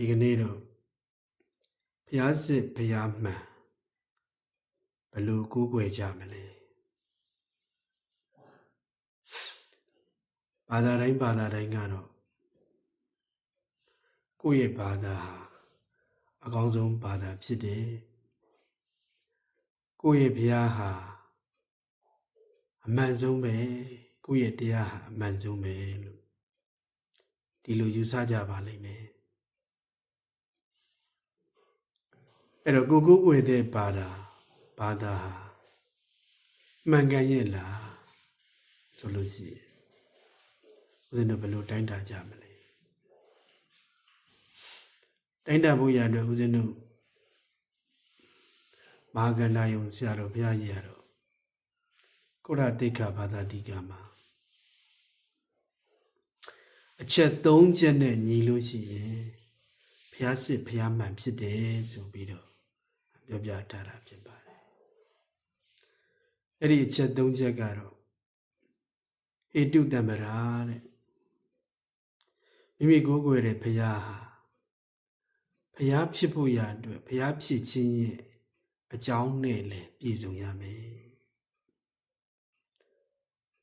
ဒီကနေ့တော့ဘုရားစစ်ဘုရားမှန်ဘယ်လို့ကိုးကွယ်ကြမလဲဘာသာတိုင်းဘာသာတိုင်းကတော့ကိုယ့်ရဲ့ဘာသာဟာအကောင်းဆုံးဘာသာဖြစ်တယ်ကိုယ့်ရဲ့ဘုရားဟာအမှန်ဆုံးပဲကိုယ့်ရဲ့တရားဟာအမှန်ဆုံးပဲလို့ဒီလိုယူဆကြပါလိမ့်မယ် အဲ့တော့ကိုကိုကိုယ်တဲ့ဘာသာဘာသာဟာမှန်ကန်ရဲ့လားဆိုလို့ရှိရင်ဦးဇင်းတို့ဘယ်လိုတိုင်းတာကြမလဲတိုင်းတာဖို့ရတော့ဦးဇင်းတို့မဟာကန္တာယုံဆရာတော်ဘုရားကြီးရတော့ကိုရတိတ်ခဘာသာတိကမှာအချက်၃ချက်နဲ့ညီလို့ရှိရင်ဘုရားစစ်ဘုရားမှန်ဖြစ်တယ်ဆိုပြီးတော့ ပြောပြထားတာဖြစ်ပါတယ်အဲ့ဒီအချက်၃ချက်ကတော့ဟေတုတံပရာတဲ့မိမိကိုယ်ကိုယ်ရဲ့ဘုရားဟာဘုရားဖြစ်ဖို့ရအတွက်ဘုရားဖြစ်ခြင်းရဲ့အကြောင်းနဲ့လည်းပြည့်စုံရမယ်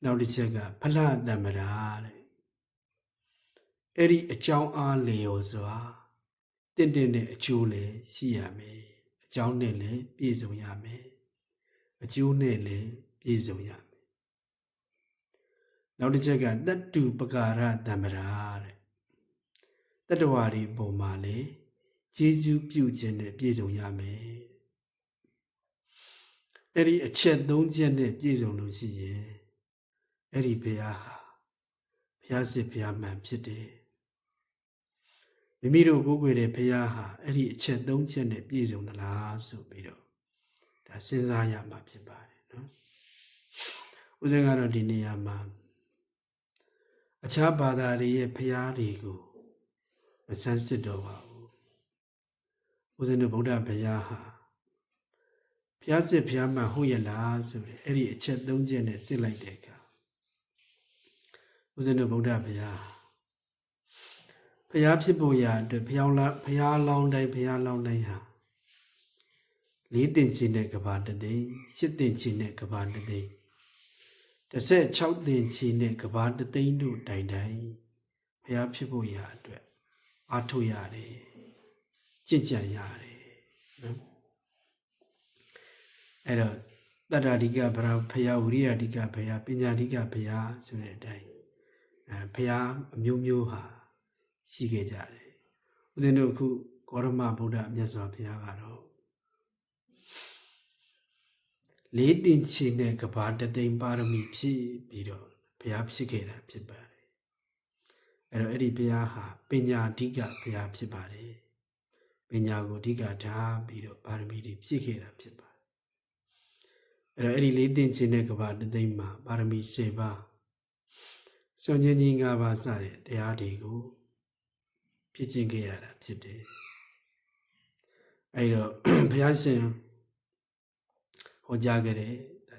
နောက်တစ်ချက်ကဖလားတံပရာတဲ့အဲ့ဒီအကြောင်းအားလျော်စွာတင့်တင့်တဲ့အကျိုးလည်းရှိရမယ် အကြောင်းနဲ့လည်းပြည့်စုံရမယ်အကျိုးနဲ့လည်းပြည့်စုံရမယ်နောက်တစ်ချက်ကတတ္တုပကာရတံပရာတဲ့တတ္တဝါတွေပုံမှာလေကျေးဇူးပြုခြင်းနဲ့ပြည့်စုံရမယ်အဲ့ဒီအချက်၃ချက်နဲ့ပြည့်စုံလို့ရှိရင်အဲ့ဒီဘုရားဟာဘုရားစစ်ဘုရားမှန်ဖြစ်တယ် မိမိတို့ကိုးကွယ်တဲ့ဘုရားဟာအဲ့ဒီအချက်၃ချက်နဲ့ပြည့်စုံသလားဆိုပြီးတော့ဒါစဉ်းစားရမှာဖြစ်ပါတယ်နော်ဦးဇင်းကတော့ဒီနေရာမှာအခြားဘာသာတွေရဲ့ဘုရားတွေကိုမဆန်းစစ်တော့ပါဘူးဦးဇင်းတို့ဗုဒ္ဓဘုရားဟာဘုရားစစ်ဘုရားမှန်ဟုတ်ရဲ့လားဆိုတဲ့အဲ့ဒီအချက်၃ချက်နဲ့စစ်လိုက်တဲ့အခါဦးဇင်းတို့ဗုဒ္ဓဘုရား ဘုရားဖြစ်ဖို့ရာအတွက်ဘုရားလာဘုရားလောင်းတိုင်းဘုရားလောင်းတိုင်းဟာလေးတင်ချင်တဲ့ကဘာတသိန်းရှစ်တင်ချင်တဲ့ကဘာတသိန်း16တင်ချင်တဲ့ကဘာတသိန်းတို့တိုင်တိုင်ဘုရားဖြစ်ဖို့ရာအတွက်အားထုတ်ရတယ်ကြင်ကြံရတယ်နော်အဲ့တော့တတ္တာဓိကဘုရားဘုရားဝိရိယဓိကဘုရားပညာဓိကဘုရားဆိုတဲ့အတိုင်းအဲဘုရားအမျိုးမျိုးဟာ ရှိခဲ့ကြတယ်ဦးဇင်းတို့အခုဂေါရမဗုဒ္ဓမြတ်စွာဘုရားကတော့လေးတင်ချင်တဲ့ကဘာတသိန်းပါရမီဖြည့်ပြီးတော့ဘုရားဖြစ်ခဲ့တာဖြစ်ပါတယ်အဲ့တော့အဲ့ဒီဘုရားဟာပညာဓိကဘုရားဖြစ်ပါတယ်ပညာကိုအဓိကထားပြီးတော့ပါရမီတွေဖြည့်ခဲ့တာဖြစ်ပါတယ်အဲ့တော့အဲ့ဒီလေးတင်ချင်တဲ့ကဘာတသိန်းမှာပါရမီ10ပါးစွန့်ချင်းကြီး၅ပါးစတဲ့တရားတွေကို ဖြစ်ကျင်ခဲ့ရတာဖြစ်တယ်အဲ့တော့ဘုရားရှင်ဟောကြားခဲ့တဲ့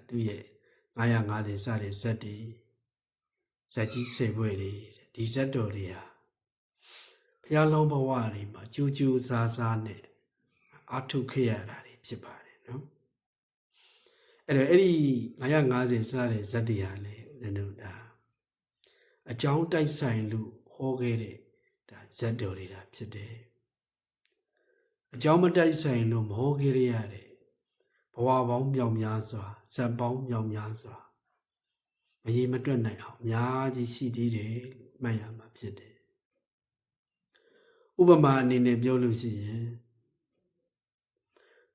သူရဲ့950စတဲ့ဇက်တွေဇက်ကြီးစေပွဲတွေဒီဇက်တော်တွေဟာဘုရားလုံးဘဝတွေမှာကြိုးကြိုးစားစားနဲ့အထုခဲ့ရတာတွေဖြစ်ပါတယ်နော်အဲ့တော့အဲ့ဒီ950စတဲ့ဇက်တွေဟာလေဦးဇင်းတို့ဒါအကြောင်းတိုက်ဆိုင်လို့ဟောခဲ့တဲ့ဒါ ဇက်တော်တွေဒါဖြစ်တယ်အကြောင်းမတိုက်ဆိုင်လို့မဟောခဲ့ရတဲ့ဘဝပေါင်းမြောင်များစွာဇက်ပေါင်းမြောင်များစွာမရေမတွက်နိုင်အောင်အများကြီးရှိသေးတယ်လို့မှတ်ရမှာဖြစ်တယ်ဥပမာအနေနဲ့ပြောလို့ရှိရင်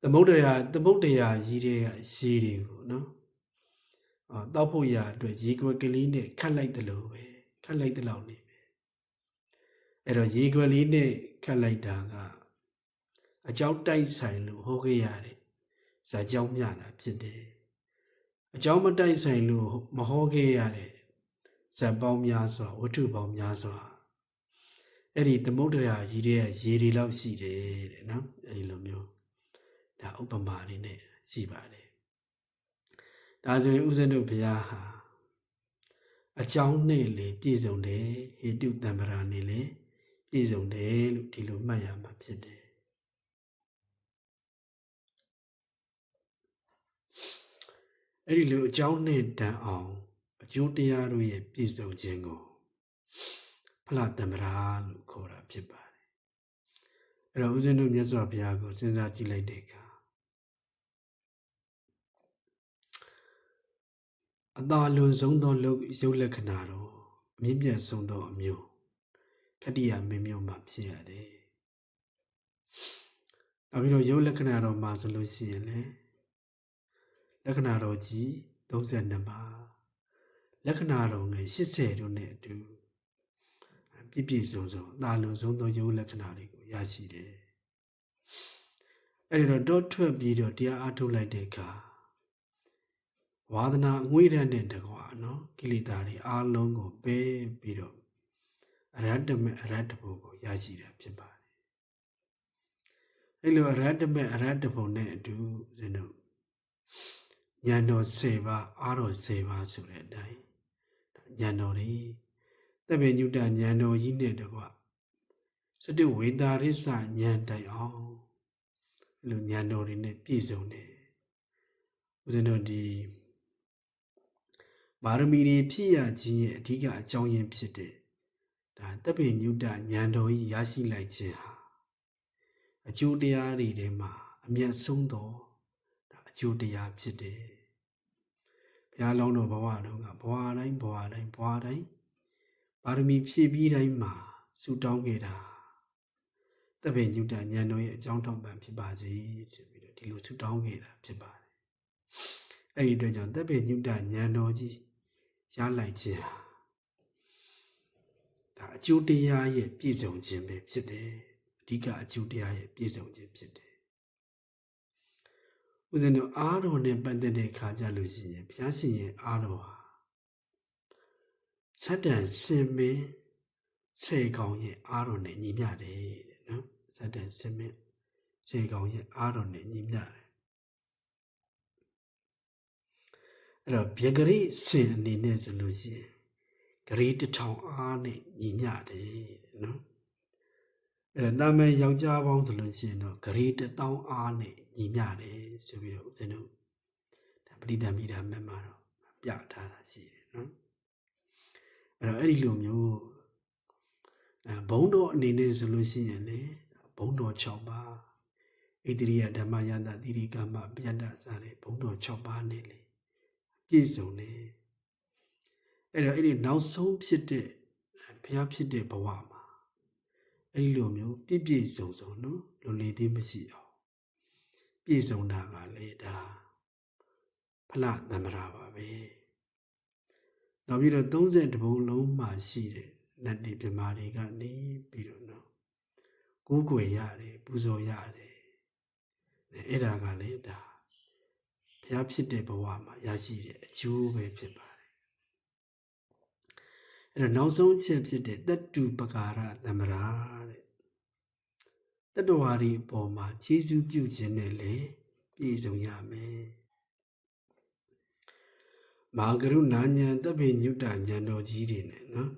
သမုဒ္ဒရာသမုဒ္ဒရာကြီးတဲ့ရေတွေကိုနော်အော်တောက်ဖို့ရအတွက်ရေခွက်ကလေးနဲ့ခတ်လိုက်တယ်လို့ပဲခတ်လိုက်တဲ့လောက်နေပဲ အဲ့တော့ရေခွက်လေးနဲ့ခတ်လိုက်တာကအကြောင်းတိုက်ဆိုင်လို့ဟောခဲ့ရတယ်ဇာကြောင်းမြတာဖြစ်တယ်အကြောင်းမတိုက်ဆိုင်လို့မဟောခဲ့ရတဲ့ဇက်ပေါင်းများစွာဝတ္ထုပေါင်းများစွာအဲ့ဒီသမုဒ္ဒရာကြီးတဲ့ရေတွေလောက်ရှိတယ်တဲ့နော်အဲ့ဒီလိုမျိုးဒါဥပမာလေးနဲ့ရှိပါတယ်ဒါဆိုရင်ဥစဉ်တို့ဘုရားဟာအကြောင်းနဲ့လေပြည့်စုံတယ်ဟေတုတံ္ပရာနဲ့လေ ပြည့်စုံတယ်လို့ဒီလိုမှတ်ရမှာဖြစ်တယ်အဲ့ဒီလိုအကြောင်းနဲ့တန်အောင်အကျိုးတရားတို့ရဲ့ပြည့်စုံခြင်းကိုဖလားတမရာလို့ခေါ်တာဖြစ်ပါတယ်အဲ့တော့ဦးဇင်းတို့မြတ်စွာဘုရားကိုစဉ်းစားကြည့်လိုက်တဲ့အခါအသာလွန်ဆုံးသောရုပ်ရုပ်လက္ခဏာတော့အမြင့်ပြတ်ဆုံးသောအမျိုး ခတ္တိယမင်းမျိုးမှာဖြစ်ရတယ်။နောက်ပြီးတော့ရုပ်လက္ခဏာတော်မှာဆိုလို့ရှိရင်လည်းလက္ခဏာတော်ကြီး32ပါးလက္ခဏာတော်ငယ်80တို့နဲ့အတူပြည့်ပြည့်စုံစုံအသာလွန်ဆုံးသောရုပ်လက္ခဏာတွေကိုရရှိတယ်။အဲဒီတော့တောထွက်ပြီးတော့တရားအားထုတ်လိုက်တဲ့အခါဝါဒနာအငွေ့ရတဲ့တကွာနော်ကိလေသာတွေအားလုံးကိုပယ်ပြီးတော့ အရဟတမေအရဟတဘုံကိုရရှိတာဖြစ်ပါတယ်အဲ့လိုအရဟတမေအရဟတဘုံနဲ့အတူဦးဇင်းတို့ဉာဏ်တော်10ပါးအားတော်10ပါးဆိုတဲ့အတိုင်းဉာဏ်တော်တွေတပည့်ညုတဉာဏ်တော်ကြီးနဲ့တကွာစတိဝေတာရိစဉာဏ်တိုင်အောင်အဲ့လိုဉာဏ်တော်တွေနဲ့ပြည့်စုံတယ်ဦးဇင်းတို့ဒီပါရမီတွေဖြည့်ရခြင်းရဲ့အဓိကအကြောင်းရင်းဖြစ်တဲ့ ဒါတပ်ပေညုတဉာဏ်တော်ကြီးရရှိလိုက်ခြင်းဟာအကျိုးတရားတွေထဲမှာအမျက်ဆုံးသောဒါအကျိုးတရားဖြစ်တယ်ဘုရားလောင်းတော်ဘဝတုန်းကဘဝတိုင်းဘဝတိုင်းဘဝတိုင်းပါရမီဖြည့်ပြီးတိုင်းမှာဆူတောင်းခဲ့တာတပ်ပေညုတဉာဏ်တော်ရဲ့အကြောင်းထောက်ပံ့ဖြစ်ပါစေဆိုပြီးတော့ဒီလိုဆူတောင်းခဲ့တာဖြစ်ပါတယ်အဲ့ဒီအတွက်ကြောင့်တပ်ပေညုတဉာဏ်တော်ကြီးရလိုက်ခြင်းဟာ ဒါအကျိုးတရားရဲ့ပြည့်စုံခြင်းပဲဖြစ်တယ်အဓိကအကျိုးတရားရဲ့ပြည့်စုံခြင်းဖြစ်တယ်ဦးဇင်းတို့အားတော်နဲ့ပတ်သက်တဲ့ခါကြလို့ရှိရင်ဘုရားရှင်ရဲ့အားတော်ဟာစတ္တန်စင်မင်းစေကောင်ရဲ့အားတော်နဲ့ညီမျှတယ်တဲ့နော်စတ္တန်စင်မင်းစေကောင်ရဲ့အားတော်နဲ့ညီမျှတယ်အဲ့တော့ဗျဂရိစင်အနေနဲ့ဆိုလို့ရှိရင် ဂရိတစ်ထောင်အားနဲ့ညီမျှတယ်နော်အဲ့ဒါတာမန်ယောက်ျားပေါင်းဆိုလို့ရှိရင်တော့ဂရိတစ်တောင်းအားနဲ့ညီမျှတယ်ဆိုပြီးတော့ဦးဇင်းတို့ဒါပရိသမိတာမက်မှာတော့ပြထားတာရှိတယ်နော်အဲ့တော့အဲ့ဒီလိုမျိုးအဲဘုံတော်အနေနဲ့ဆိုလို့ရှိရင်လေဘုံတော်6ပါးဣတိရိယဓမ္မယတတိရိကမ္မပြတ္တစားတဲ့ဘုံတော်6ပါးနဲ့လေပြည့်စုံတယ် အဲ့တော့အဲ့ဒီနောက်ဆုံးဖြစ်တဲ့ဘုရားဖြစ်တဲ့ဘဝမှာအဲ့ဒီလိုမျိုးပြည့်ပြည့်စုံစုံနော်လွန်လေသေးမရှိအောင်ပြည့်စုံတာကလေဒါဖလသမရာပါပဲနောက်ပြီးတော့30တဘုံလုံးမှာရှိတဲ့နတ်တွေပြမာတွေကနေပြီးတော့နော်ကိုးကွယ်ရတယ်ပူဇော်ရတယ်အဲ့ဒါကလေဒါဘုရားဖြစ်တဲ့ဘဝမှာရရှိတဲ့အကျိုးပဲဖြစ်ပါတယ် အဲ့တော့နောက်ဆုံးချက်ဖြစ်တဲ့တတုပကာရသမရာတဲ့တတ္တဝါဒီအပေါ်မှာခြေစုပြုခြင်းနဲ့လေပြည့်စုံရမယ်မာဂရုနာညံတပိညုတဉာဏ်တော်ကြီးတွေနဲ့နော်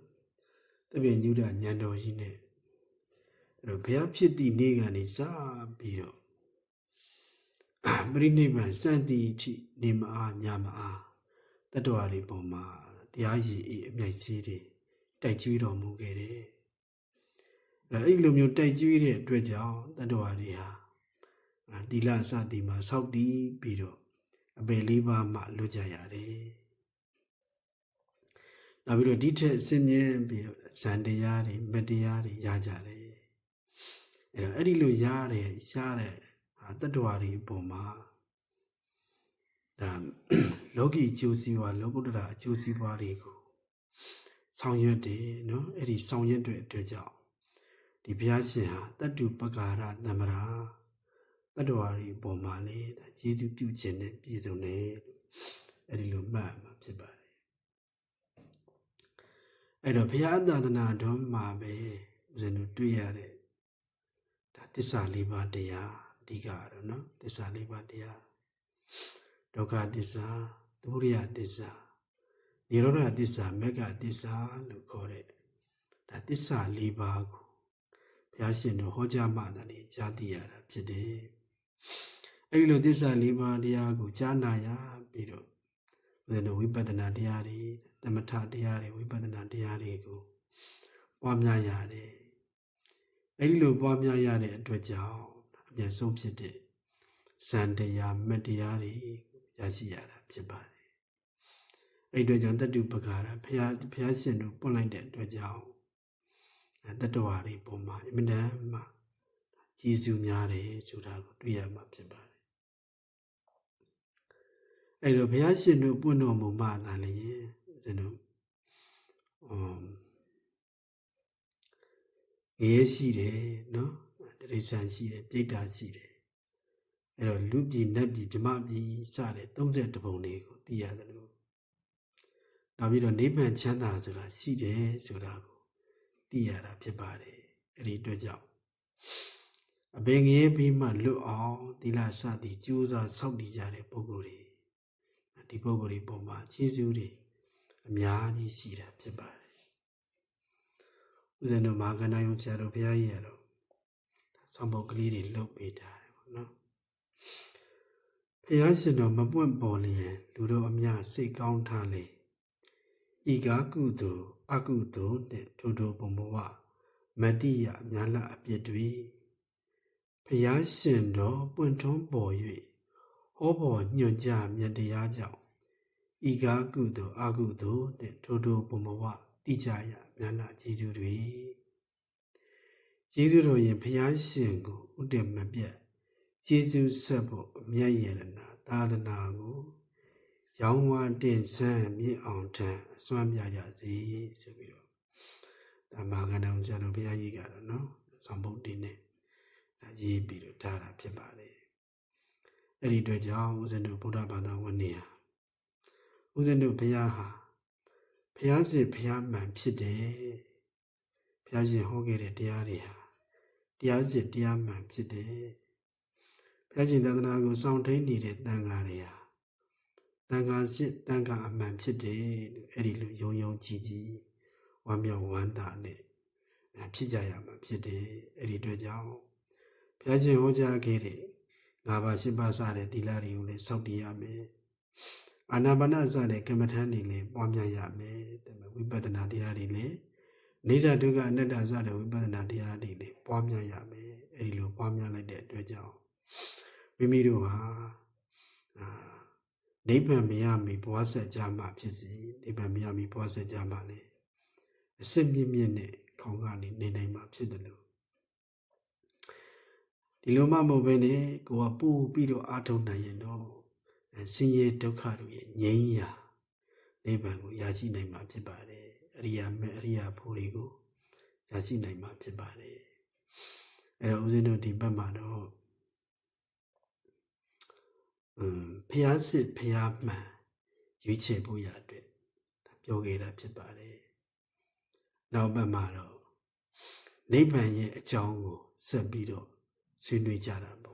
တပိညုတဉာဏ်တော်ကြီးနဲ့အဲ့တော့ဘုရားဖြစ်သည့်နေ့ကနေစပြီးတော့ပရိနိဗ္ဗာန်စံတိအထိနေမအားညမအားတတ္တဝါတွေပေါ်မှာ တရားရည်အမြိုက်စီးတွေတိုက်ကျွေးတော်မူခဲ့တယ်။အဲအဲ့လိုမျိုးတိုက်ကျွေးတဲ့အတွက်ကြောင့်တတ္တဝါတွေဟာတိလစသည်မှာစောက်တည်ပြီးတော့အပေလေးပါးမှလွတ်ကြရတယ်။နောက်ပြီးတော့ဒီထက်ဆင်းရဲပြီးတော့ဇန်တရားတွေမတရားတွေရကြတယ်။အဲတော့အဲ့ဒီလိုရတဲ့ရတဲ့တတ္တဝါတွေအပေါ်မှာ ဒါလောကီအကျိုးစီးပွားလောကုတ္တရာအကျိုးစီးပွားတွေကိုဆောင်ရွက်တယ်နော်အဲ့ဒီဆောင်ရွက်တဲ့အတွက်ကြောင့်ဒီဘုရားရှင်ဟာတတ္တုပကာရသမရာတတ္တဝါတွေအပေါ်မှာလေဒါကျေးဇူးပြုခြင်းနဲ့ပြည့်စုံတယ်လို့အဲ့ဒီလိုမှတ်မှာဖြစ်ပါတယ်အဲ့တော့ဘုရားသာသနာတော်မှာပဲဦးဇင်းတို့တွေ့ရတဲ့ဒါတစ္ဆာလေးပါးတရားအဓိကတော့နော်သစ္စာလေးပါးတရား ဒုက္ခသစ္စာသမုဒယသစ္စာនិရောဓသစ္စာမဂ္ဂသစ္စာလို့ခေါ်တဲ့ဒါသစ္စာလေးပါးကိုဘုရားရှင်တို့ဟောကြားမှသာလေကြားသိရတာဖြစ်တယ်အဲ့ဒီလိုသစ္စာလေးပါးတရားကိုကြားနာရပြီးတော့ဘုရားတို့ဝိပဿနာတရားတွေသမထတရားတွေဝိပဿနာတရားတွေကိုပွားများရတယ်အဲ့ဒီလိုပွားများရတဲ့အတွက်ကြောင့်အမြဲဆုံးဖြစ်တဲ့ဇန်တရားမတ်တရားတွေ ရရှိရတာဖြစ်ပါတယ်အဲ့ဒီအတွက်ကြောင့်တတုပကာရဘုရားဘုရားရှင်တို့ပွင့်လိုက်တဲ့အတွက်ကြောင့်တတ္တဝါတွေပုံမှာအမြဲတမ်းမှကျေးဇူးများတယ်ဆိုတာကိုတွေ့ရမှာဖြစ်ပါတယ်အဲ့တော့ဘုရားရှင်တို့ပွင့်တော်မူမှသာလျှင်ဦးဇင်းတို့အမ်ငရဲရှိတယ်နော်တရိစ္ဆာန်ရှိတယ်ပြိတ္တာရှိတယ် အဲ့တော့လူပြည်နတ်ပြည်ဗြဟ္မပြည်စတဲ့32ပုံတွေကိုသိရတယ်လို့နောက်ပြီးတော့နိဗ္ဗာန်ချမ်းသာဆိုတာရှိတယ်ဆိုတာကိုသိရတာဖြစ်ပါတယ်အဲ့ဒီအတွက်ကြောင့်အဘယ်ငရဲပြီးမှလွတ်အောင်သီလစသည်ကြိုးစားစောင့်တည်ကြတဲ့ပုဂ္ဂိုလ်တွေဒီပုဂ္ဂိုလ်တွေပုံမှာခြေစူးတွေအများကြီးရှိတာဖြစ်ပါတယ်ဦးဇင်းတို့မာကနာယုံဆရာတို့ဘုရားကြီးရတော့ဆောင်းပုတ်ကလေးတွေလှုပ်ပေးထားတယ်ပေါ့နော် ဘုရားရှင်တော်မပွင့်ပေါ်လျင်လူတို့အများစိတ်ကောင်းထားလေဤကားကုသိုလ်အကုသိုလ်နဲ့ထိုထိုဘုံဘဝမတိယများလအပြစ်တွေဘုရားရှင်တော်ပွင့်ထွန်းပေါ်၍ဟောပေါ်ညွှန်ကြားမြတ်တရားကြောင့်ဤကားကုသိုလ်အကုသိုလ်နဲ့ထိုထိုဘုံဘဝတိကြရများလကျေးဇူးတွေကျေးဇူးတော်ရင်ဘုရားရှင်ကိုဥတ္တမပြတ် ကျေးဇူးဆက်ဖို့အမြတ်ရတနာသာသနာကိုရောင်းဝါတင်ဆန်းမြင့်အောင်ထံအစွမ်းပြကြစေဆိုပြီးတော့ဒါမာကဏောဆရာတော်ဘုရားကြီးကတော့နော်ဆောင်ပုတ်တင်နဲ့ဒါရေးပြီးတော့ထားတာဖြစ်ပါတယ်အဲ့ဒီအတွက်ကြောင့်ဦးဇင်းတို့ဗုဒ္ဓဘာသာဝင်နေဟာဦးဇင်းတို့ဘုရားဟာဘုရားစစ်ဘုရားမှန်ဖြစ်တယ်ဘုရားရှင်ဟောခဲ့တဲ့တရားတွေဟာတရားစစ်တရားမှန်ဖြစ်တယ် ဘုရားရှင်သာသနာကိုစောင့်ထိန်နေတဲ့တန်ခါတွေဟာတန်ခါစစ်တန်ခါအမှန်ဖြစ်တယ်လို့အဲ့ဒီလိုယုံယုံကြည်ကြည်ဝမ်းမြောက်ဝမ်းသာနဲ့ဖြစ်ကြရမှာဖြစ်တယ်အဲ့ဒီအတွက်ကြောင့်ဘုရားရှင်ဟောကြားခဲ့တဲ့ငါးပါးရှင်းပါးစတဲ့သီလတွေကိုလည်းစောင့်တည်ရမယ်အာနာပါနစတဲ့ကမ္မထန်တွေလည်းပွားများရမယ်ဒါပေမဲ့ဝိပဿနာတရားတွေလည်းနေဇဒုက္ခအနတ္တစတဲ့ဝိပဿနာတရားတွေလည်းပွားများရမယ်အဲဒီလိုပွားများလိုက်တဲ့အတွက်ကြောင့် မိမိတို့ဟာအာနိဗ္ဗာန်မရမီဘဝဆက်ကြမှာဖြစ်စီနိဗ္ဗာန်မရမီဘဝဆက်ကြမှာလေအစစ်မြင့်မြင့်နဲ့ခေါင်းကနေနေနိုင်မှာဖြစ်တယ်လို့ဒီလိုမှမဟုတ်ဘဲနဲ့ကိုကပို့ပြီးတော့အာထုံနိုင်ရင်တော့ဆင်းရဲဒုက္ခတို့ရဲ့ငြိမ်းရာနိဗ္ဗာန်ကိုရရှိနိုင်မှာဖြစ်ပါတယ်အရိယာမေအရိယာဖို့တွေကိုရရှိနိုင်မှာဖြစ်ပါတယ်အဲ့တော့ဦးဇင်းတို့ဒီဘက်မှာတော့ อืมဖျားစစ်ဖျားမှန်ရွေးချယ်ဖို့ရအတွက်ပြောခဲ့တာဖြစ်ပါတယ်နောက်ဘက်မှာတော့နိဗ္ဗာန်ရဲ့အကြောင်းကိုဆက်ပြီးတော့ဆွေးနွေးကြတာပေါ့